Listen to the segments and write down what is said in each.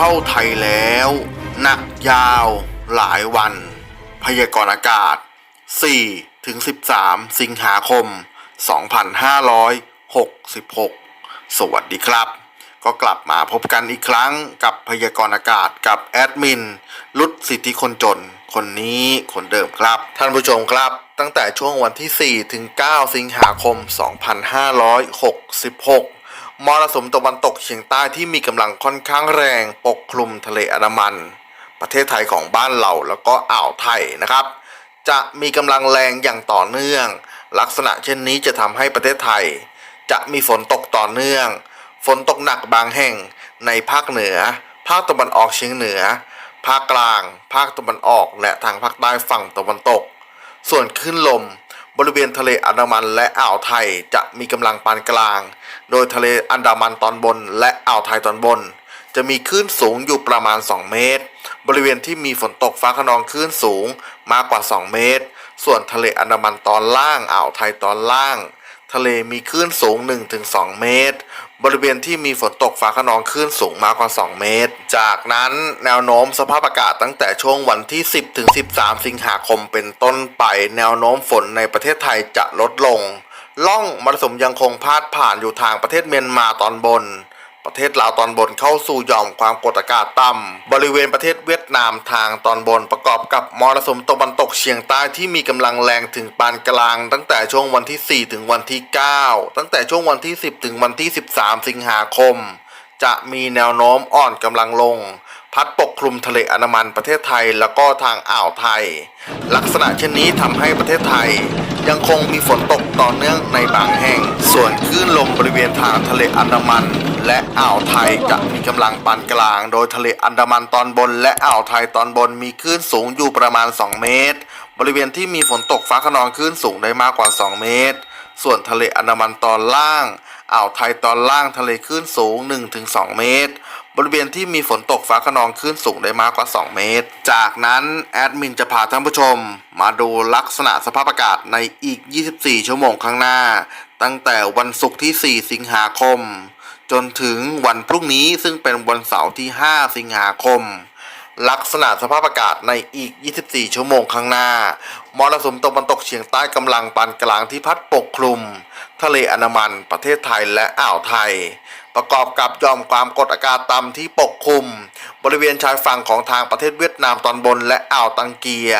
เข้าไทยแล้วหนักยาวหลายวัน พยากรณ์อากาศ 4 ถึง 13 สิงหาคม 2566 สวัสดีครับ ก็กลับมาพบกันอีกครั้งกับพยากรณ์อากาศกับแอดมินรุดสิทธิคนจน คนนี้คนเดิมครับ ท่านผู้ชมครับ ตั้งแต่ช่วงวันที่ 4 ถึง 9 สิงหาคม 2566 มรสุมตะวันตกเฉียงใต้ที่มีกำลังค่อนข้างแรงปกคลุมทะเลอันดามัน ประเทศไทยของบ้านเราแล้วก็อ่าวไทยนะครับ จะมีกำลังแรงอย่างต่อเนื่อง ลักษณะเช่นนี้จะทำให้ประเทศไทย จะมีฝนตกต่อเนื่อง ฝนตกหนักบางแห่งในภาคเหนือ ภาคตะวันออกเฉียงเหนือ ภาคกลาง ภาคตะวันออก และทางภาคใต้ฝั่งตะวันตก ส่วนคลื่นลม บริเวณทะเลอันดามันและอ่าวไทยจะมีกำลังปานกลาง โดยทะเลอันดามันตอนบนและอ่าวไทยตอนบน จะมีคลื่นสูงอยู่ประมาณ 2 เมตร บริเวณที่มีฝนตกฟ้าขนองคลื่นสูงมากกว่า 2 เมตร ส่วนทะเลอันดามันตอนล่างอ่าวไทยตอนล่าง ทะเลมีคลื่นสูง 1-2 เมตร บริเวณที่มีฝนตกฟ้าขนองคลื่นสูงมากกว่า 2 เมตร จากนั้นแนวโน้มสภาพอากาศตั้งแต่ช่วงวันที่ 10 ถึง 13 สิงหาคมเป็นต้นไป แนวโน้มฝนในประเทศไทยจะลดลง ล่องมรสุมยังคงพาดผ่านอยู่ทางประเทศเมียนมาตอนบน ประเทศลาวตอนบนเข้าสู่หย่อมความกดอากาศต่ำบริเวณประเทศเวียดนามทางตอนบนประกอบกับมรสุมตะวันตกเฉียงใต้ที่มีกำลังแรงถึงปานกลาง ตั้งแต่ช่วงวันที่ 4 ถึงวันที่ 9 ตั้งแต่ช่วงวันที่ 10 ถึงวันที่ 13 สิงหาคม จะมีแนวโน้มอ่อนกำลังลง พัดปกคลุมทะเลอันดามันประเทศไทยแล้วก็ทางอ่าวไทย ลักษณะเช่นนี้ทำให้ประเทศไทย ยังคงมีฝนตกต่อเนื่องในบางแห่ง ส่วนคลื่นลมบริเวณทางทะเลอันดามัน และอ่าวไทยจะมีกำลังปานกลาง โดยทะเลอันดามันตอนบน และอ่าวไทยตอนบนมีคลื่นสูงอยู่ประมาณ 2 เมตร บริเวณที่มีฝนตกฟ้าขนองคลื่นสูงได้มากกว่า 2 เมตร ส่วนทะเลอันดามันตอนล่างอ่าวไทยตอนล่างทะเลคลื่นสูง 1-2 เมตร บริเวณที่มีฝนตกฟ้าขนองคลื่นสูงได้มากกว่า 2 เมตร จากนั้นแอดมินจะพาท่านผู้ชม มาดูลักษณะสภาพอากาศในอีก 24 ชั่วโมงข้างหน้า ตั้งแต่วันศุกร์ที่ 4 สิงหาคม จนถึงวันพรุ่งนี้ซึ่งเป็นวันเสาร์ที่ 5 สิงหาคม ลักษณะสภาพอากาศในอีก 24 ชั่วโมงข้างหน้ามรสุมตะวันตกเฉียงใต้กำลังปานกลางที่พัดปกคลุม ทะเลอันดามันประเทศไทยและอ่าวไทย ประกอบกับยอมความกดอากาศต่ำที่ปกคลุม บริเวณชายฝั่งของทางประเทศเวียดนามตอนบนและอ่าวตังเกีย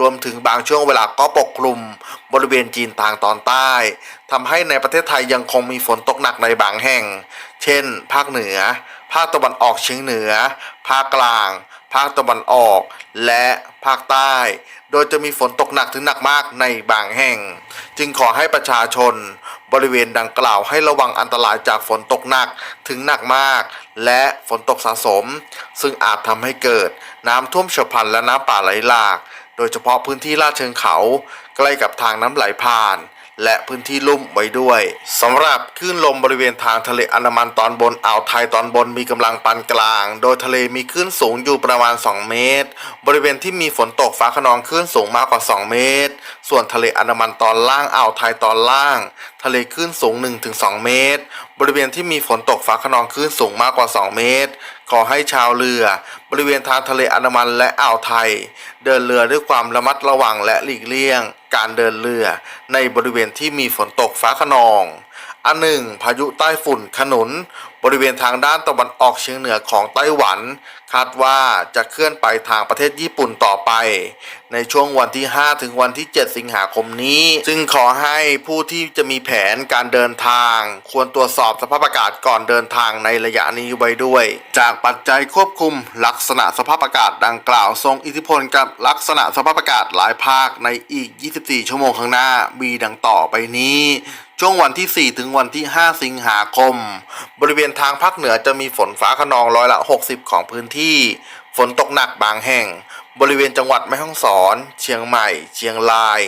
รวมถึงบางช่วงเวลาก็ปกคลุม บริเวณจีนทางตอนใต้ทำให้ในประเทศไทยยังคงมีฝนตกหนักในบางแห่ง เช่น ภาคเหนือ ภาคตะวันออกเฉียงเหนือ ภาคกลาง ภาคตะวันออก และภาคใต้ โดยจะมีฝนตกหนักถึงหนักมากในบางแห่ง จึงขอให้ประชาชน บริเวณดังกล่าวให้ระวังอันตรายจากฝนตกหนักถึงหนักมาก และฝนตกสะสม ซึ่งอาจทำให้เกิดน้ำท่วมฉับพลันและน้ำป่าไหลหลาก โดยเฉพาะพื้นที่ลาดเชิงเขา ใกล้กับทางน้ำไหลผ่าน และพื้นที่ลุ่มไว้ด้วยสำหรับคลื่นลมบริเวณทางทะเลอันดามันตอนบนอ่าวไทยตอนบนมีกำลังปานกลาง โดยทะเลมีคลื่นสูงอยู่ประมาณ 2 เมตร บริเวณที่มีฝนตกฟ้าขนองคลื่นสูงมากกว่า 2 เมตร ส่วนทะเลอันดามันตอนล่างอ่าวไทยตอนล่าง ทะเลคลื่นสูง 1-2 เมตร บริเวณที่มีฝนตกฟ้าขนองคลื่นสูงมากกว่า 2 เมตร ขอให้ชาวเรือ ริเวณทางทะเลอันดามันและอ่าวไทย เดินเรือด้วยความระมัดระวังและหลีกเลี่ยง การเดินเรือในบริเวณที่มีฝนตกฟ้าขนอง อันหนึ่งพายุใต้ฝุ่นขนุน บริเวณทางด้านตะวันออกเฉียงเหนือของไต้หวัน คาดว่าจะเคลื่อนไปทางประเทศญี่ปุ่นต่อไป ในช่วงวันที่ 5 ถึงวันที่ 7 สิงหาคมนี้จึงขอให้ผู้ที่จะมีแผนการเดินทาง ควรตรวจสอบสภาพอากาศก่อนเดินทางในระยะนี้ไว้ด้วย จากปัจจัยควบคุมลักษณะสภาพอากาศดังกล่าวทรงอิทธิพลกับลักษณะสภาพอากาศหลายภาคในอีก 24 ชั่วโมงข้างหน้ามีดังต่อไปนี้ ช่วงวันที่ 4 ถึงวันที่ 5 สิงหาคม บริเวณทางภาคเหนือจะมีฝนฟ้าขนองร้อยละ 60 ของพื้นที่ ฝนตกหนักบางแห่ง บริเวณจังหวัดแม่ฮ่องสอน เชียงใหม่ เชียงราย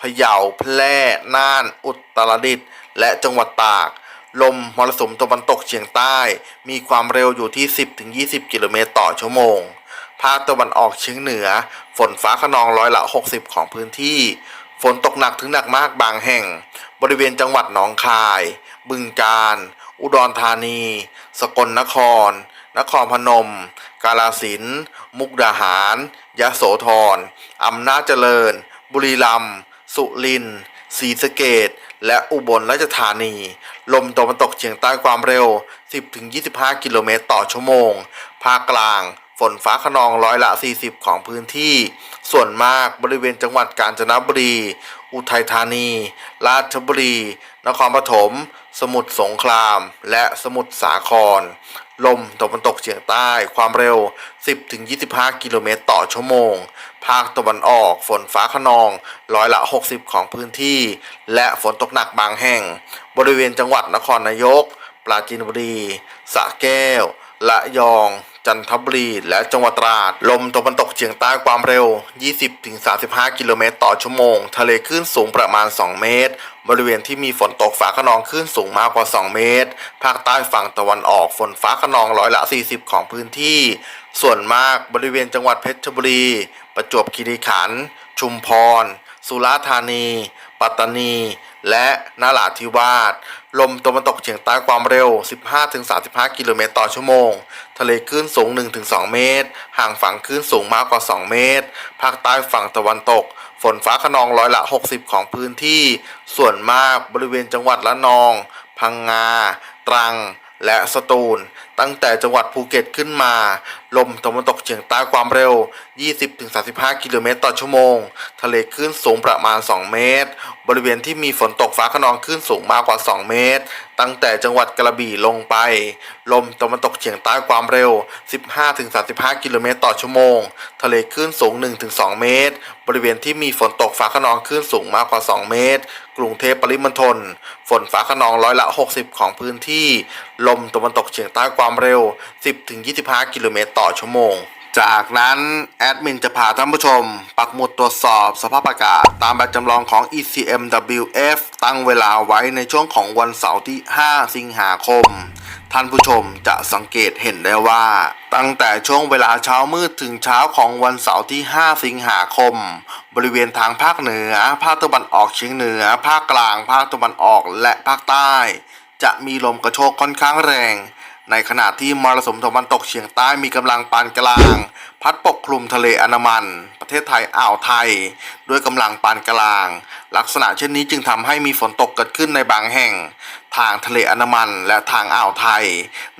พะเยา แพร่ น่าน อุตรดิตถ์ และจังหวัดตาก ลมมรสุมตะวันตกเฉียงใต้ มีความเร็วอยู่ที่ 10-20 กิโลเมตรต่อชั่วโมงภาคตะวันออกเฉียงเหนือ ฝนฟ้าขนองร้อยละ 60 ของพื้นที่ ฝนตกหนักถึงหนักมากบางแห่ง บริเวณจังหวัดหนองคาย บึงกาฬ อุดรธานี สกลนคร นครพนม กาลสินมุกดาหาร ยะโสธร อำนาจเจริญ บุรีรัมย์ สุรินทร์ ศรีสะเกดและอุบลราชธานี ลมตะวันตกเฉียงใต้ความเร็ว 10-25 กิโลเมตรต่อชั่วโมง ภาคกลาง ฝนฟ้าขนองร้อยละ 40 ของพื้นที่ ส่วนมากบริเวณจังหวัดกาญจนบุรี อุทัยธานี ราชบุรี นครปฐม สมุทรสงคราม และสมุทรสาคร ลมตะวันตกเฉียงใต้ ความเร็ว 10-25 กิโลเมตรต่อชั่วโมง ภาคตะวันออก ฝนฟ้าขนองร้อยละ 60 ของพื้นที่ และฝนตกหนักบางแห่ง บริเวณจังหวัดนครนายก ปราจีนบุรีสระแก้ว ละยอง จันทบุรี และจังหวัดตราด ลมตะวันตกเฉียงใต้ความเร็ว 20-35 กิโลเมตรต่อชั่วโมง ทะเลคลื่นสูงประมาณ 2 เมตร บริเวณที่มีฝนตกฟ้าขนองคลื่นสูงมากกว่า 2 เมตร ภาคใต้ฝั่งตะวันออกฝนฟ้าขนองร้อยละ 40 ของพื้นที่ ส่วนมากบริเวณจังหวัดเพชรบุรี ประจวบคีรีขันธ์ ชุมพร สุราษฎร์ธานี ปัตตานี และนาราธิวาสลมตะวันตกเฉียงใต้ความเร็ว 15-35 กิโลเมตรต่อชั่วโมง ทะเลคลื่นสูง 1-2 เมตร ห่างฝั่งคลื่นสูงมากกว่า 2 เมตร ภาคใต้ฝั่งตะวันตก ฝนฟ้าขนองร้อยละ 60 ของพื้นที่ ส่วนมากบริเวณจังหวัดละนอง พังงา ตรัง และสตูลตั้งแต่จังหวัดภูเก็ตขึ้นมา ลมตะวันตกเฉียงใต้ความเร็ว 20-35 กิโลเมตรต่อชั่วโมง ทะเลคลื่นสูงประมาณ 2 เมตร บริเวณที่มีฝนตกฟ้าขนองคลื่นสูงมากกว่า 2 เมตร ตั้งแต่จังหวัดกระบี่ลงไป ลมตะวันตกเฉียงใต้ความเร็ว 15-35 กิโลเมตรต่อชั่วโมง ทะเลคลื่นสูง 1-2 เมตร บริเวณที่มีฝนตกฟ้าขนองคลื่นสูงมากกว่า 2 เมตร กรุงเทพปริมณฑล ฝนฟ้าขนองร้อยละ 60 ของพื้นที่ ลมตะวันตกเฉียงใต้ความความเร็ว 10-25 กิโลเมตรต่อชั่วโมง จากนั้น แอดมินจะพาท่านผู้ชม ปักหมุดตรวจสอบสภาพอากาศ ตามแบบจำลองของ ECMWF ตั้งเวลาไว้ในช่วงของวันเสาร์ที่ 5 สิงหาคมท่านผู้ชมจะสังเกตเห็นได้ว่า ตั้งแต่ช่วงเวลาเช้ามืดถึงเช้าของวันเสาร์ที่ 5 สิงหาคม บริเวณทางภาคเหนือ ภาคตะวันออกเฉียงเหนือ ภาคกลาง ภาคตะวันออกและภาคใต้ จะมีลมกระโชกค่อนข้างแรง ในขณะที่มรสุมตะวันตกเฉียงใต้มีกำลังปานกลาง พัดปกคลุมทะเลอันามัน ประเทศไทยอ่าวไทย ด้วยกำลังปานกลาง ลักษณะเช่นนี้จึงทำให้มีฝนตกเกิดขึ้นในบางแห่ง ทางทะเลอันามันและทางอ่าวไทย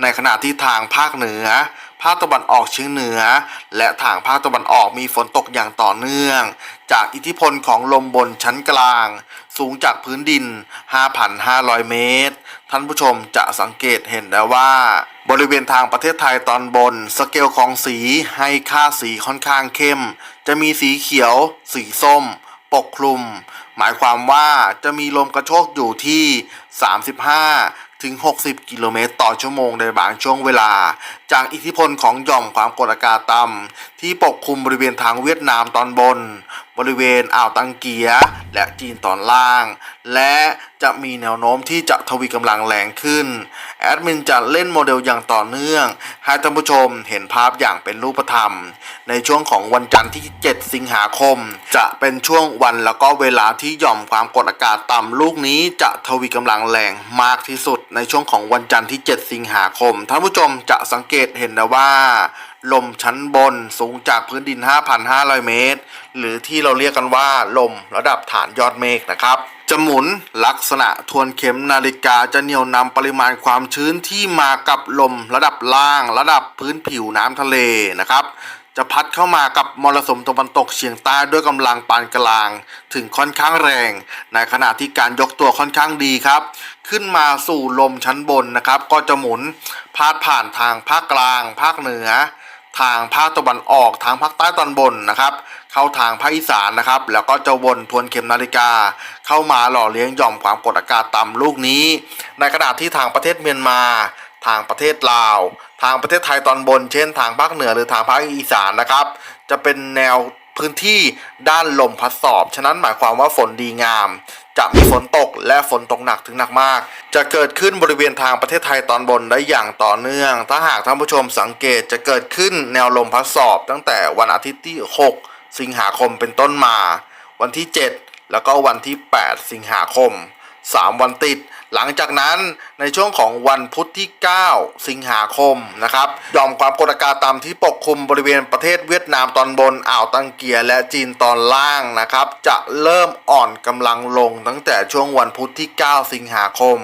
ในขณะที่ทางภาคเหนือ ภาคตะวันออกเฉียงเหนือ และทางภาคตะวันออกมีฝนตกอย่างต่อเนื่อง จากอิทธิพลของลมบนชั้นกลาง สูงจากพื้นดิน 5,500 เมตร ท่านผู้ชมจะสังเกตเห็นได้ว่า บริเวณทางประเทศไทยตอนบน สเกลของสีให้ค่าสีค่อนข้างเข้ม จะมีสีเขียว สีส้ม ปกคลุม หมายความว่าจะมีลมกระโชกอยู่ที่ 35 ถึง 60 กิโลเมตรต่อชั่วโมงในบางช่วงเวลา จากอิทธิพลของหย่อมความกดอากาศต่ำที่ปกคลุมบริเวณทางเวียดนามตอนบนบริเวณอ่าวตังเกียและจีนตอนล่าง และจะมีแนวโน้มที่จะทวีกำลังแรงขึ้น แอดมินจะเล่นโมเดลอย่างต่อเนื่อง ให้ท่านผู้ชมเห็นภาพอย่างเป็นรูปธรรม ในช่วงของวันจันทร์ที่ 7 สิงหาคม จะเป็นช่วงวันแล้วก็เวลาที่หย่อมความกดอากาศต่ำลูกนี้จะทวีกำลังแรงมากที่สุด ในช่วงของวันจันทร์ที่ 7 สิงหาคม ท่านผู้ชมจะสังเกตเห็นนะว่า ลมชั้นบนสูงจากพื้นดิน 5,500 เมตร หรือที่เราเรียกกันว่า ลมระดับฐานยอดเมฆนะครับ จะหมุนลักษณะทวนเข็มนาฬิกาจะเหนี่ยวนำปริมาณความชื้นที่มากับลมระดับล่าง ระดับพื้นผิวน้ำทะเลนะครับ จะพัดเข้ามากับมรสุมตะวันตกเฉียงใต้ด้วยกำลังปานกลาง ถึงค่อนข้างแรง ในขณะที่การยกตัวค่อนข้างดีครับ ขึ้นมาสู่ลมชั้นบนนะครับ ก็จะหมุนพาดผ่านทางภาคกลาง ภาคเหนือ ทางภาคตะวันออกทางภาคใต้ตอนบนนะครับ เข้าทางภาคอีสานนะครับ แล้วก็จะวนทวนเข็มนาฬิกา เข้ามาหล่อเลี้ยงหย่อมความกดอากาศต่ำลูกนี้ ในขณะที่ทางประเทศเมียนมา ทางประเทศลาว ทางประเทศไทยตอนบน เช่น ทางภาคเหนือหรือทางภาคอีสานนะครับ จะเป็นแนว พื้นที่ด้านลมพัดสอบ ฉะนั้นหมายความว่าฝนดีงาม จะมีฝนตกและฝนตกหนักถึงหนักมาก จะเกิดขึ้นบริเวณทางประเทศไทยตอนบนได้อย่างต่อเนื่อง ถ้าหากท่านผู้ชมสังเกตจะเกิดขึ้นแนวลมพัดสอบ ตั้งแต่วันอาทิตย์ที่ 6 สิงหาคมเป็นต้นมา วันที่ 7 แล้วก็วันที่ 8 สิงหาคม 3 วันติด หลังจากนั้นในช่วงของวันพุธที่ 9 สิงหาคมนะครับยอมความกดอากาศต่ำที่ปกคลุมบริเวณประเทศเวียดนามตอนบนอ่าวตังเกียและจีนตอนล่างนะครับ จะเริ่มอ่อนกำลังลงตั้งแต่ช่วงวันพุธที่ 9 สิงหาคม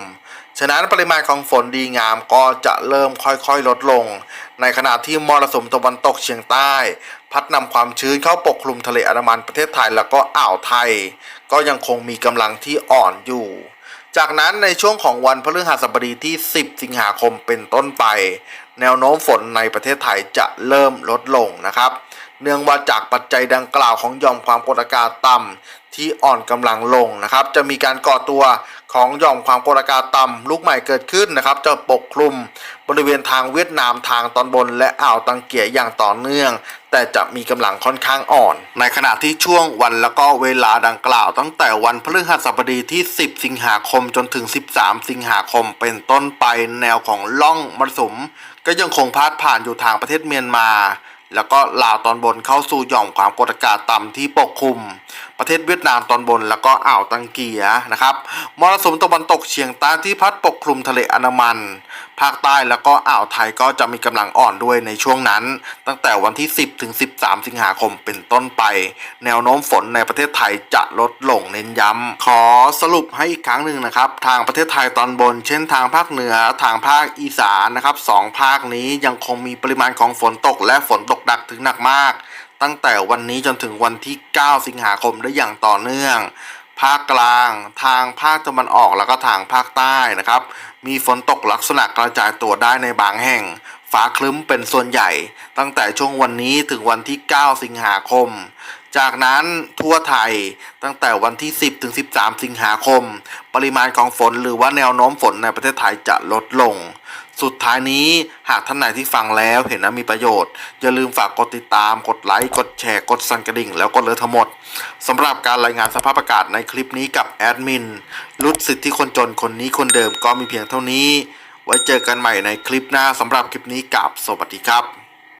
ฉะนั้นปริมาณของฝนดีงามก็จะเริ่มค่อยๆลดลง ในขณะที่มรสุมตะวันตกเฉียงใต้ พัดนำความชื้นเข้าปกคลุมทะเลอันดามันประเทศไทยแล้วก็อ่าวไทย ก็ยังคงมีกำลังที่อ่อนอยู่ จากนั้นในช่วงของวันพฤหัสบดีที่ 10 สิงหาคมเป็นต้นไป แนวโน้มฝนในประเทศไทยจะเริ่มลดลงนะครับ เนื่องมาจากปัจจัยดังกล่าวของย่อมความกดอากาศต่ำที่อ่อนกำลังลงนะครับ จะมีการก่อตัว ของหย่อมความกดอากาศต่ำลูกใหม่เกิดขึ้นนะครับ จะปกคลุมบริเวณทางเวียดนามทางตอนบน และอ่าวตังเกียอย่างต่อเนื่อง แต่จะมีกำลังค่อนข้างอ่อน ในขณะที่ช่วงวันแล้วก็เวลาดังกล่าว ตั้งแต่วันพฤหัสบดีที่ 10 สิงหาคมจนถึง 13 สิงหาคมเป็นต้นไปแนวของล่องมรสุม ก็ยังคงพาดผ่านอยู่ทางประเทศเมียนมา แล้วก็ลาวตอนบนเข้าสู่หย่อมความกดอากาศต่ำที่ปกคลุม ประเทศเวียดนามตอนบน แล้วก็อ่าวตังเกียนะครับมรสุมตะวันตกเฉียงใต้ที่พัดปกคลุมทะเลอันามัน ภาคใต้แล้วก็อ่าวไทยก็จะมีกำลังอ่อนด้วยในช่วงนั้น ตั้งแต่วันที่ 10ถึง13 สิงหาคมเป็นต้นไป แนวโน้มฝนในประเทศไทยจะลดลงเน้นย้ำขอสรุปให้อีกครั้งหนึ่งนะครับ ทางประเทศไทยตอนบน เช่นทางภาคเหนือทางภาคอีสานนะครับสองภาคนี้ยังคงมีปริมาณของฝนตกและฝนตกหนักถึงหนักมาก ตั้งแต่วันนี้จนถึงวันที่ 9 สิงหาคมได้อย่างต่อเนื่อง ภาคกลาง ทางภาคตะวันออกแล้วก็ทางภาคใต้นะครับ มีฝนตกลักษณะกระจายตัวได้ในบางแห่ง ฟ้าคลึ้มเป็นส่วนใหญ่ ตั้งแต่ช่วงวันนี้ถึงวันที่ 9 สิงหาคม จากนั้นทั่วไทยตั้งแต่วันที่ 10 ถึง 13 สิงหาคม ปริมาณของฝนหรือว่าแนวโน้มฝนในประเทศไทยจะลดลง สุดท้ายนี้หากท่านไหนที่ฟังแล้วเห็นว่ามีประโยชน์ อย่าลืมฝากกดติดตาม กดไลค์ กดแชร์ กดสั่นกระดิ่ง แล้วกดเลือทั้งหมดสำหรับการรายงานสภาพอากาศในคลิปนี้กับแอดมินรุดสิทธิคนจนคนนี้คนเดิมก็มีเพียงเท่านี้ ไว้เจอกันใหม่ในคลิปหน้าสำหรับคลิปนี้กับสวัสดีครับ